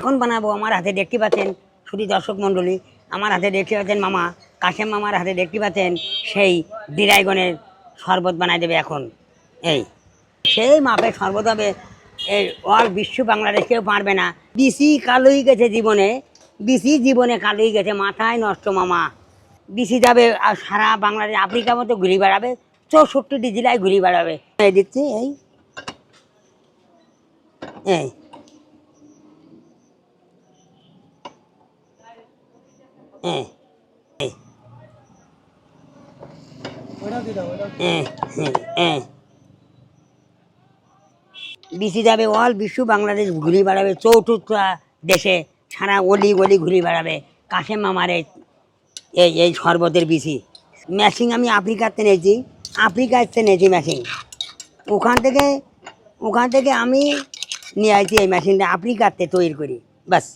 এখন বানাবো আমার হাতে দেখতে পাচ্ছেন শুধু দর্শক মণ্ডলী, আমার হাতে দেখতে পাচ্ছেন মামা, কাশেম মামার হাতে দেখতে পাচ্ছেন সেই ডিরাইগনের শরবত বানাই দেবে এখন। এই, সেই মাপে শরবত হবে এই অল বিশ্ব বাংলাদেশ, কেউ পারবে না। বিসি কালোই গেছে জীবনে, বিসি জীবনে কালোই গেছে, মাথায় নষ্ট মামা। বিসি যাবে আর সারা বাংলাদেশ আফ্রিকা মতো ঘুরে বেড়াবে চৌষট্টিটি জেলায় ঘুরে বেড়াবে। দিচ্ছি, এই। এই বিসি যাবে অল বিশ্ব বাংলাদেশ ঘুরে বেড়াবে চৌঠুটা দেশে সারা অলি গলি ঘুরে বেড়াবে। কাশেম মামার এই এই শরবতের বিসি। ম্যাচিং আমি আফ্রিকাতে নিয়েছি আফ্রিকাতে নিয়েছি ম্যাচিং ওখান থেকে ওখান থেকে আমি নিয়ে আসছি এই মেশিনটা আফ্রিকাতে তৈরি করি বাস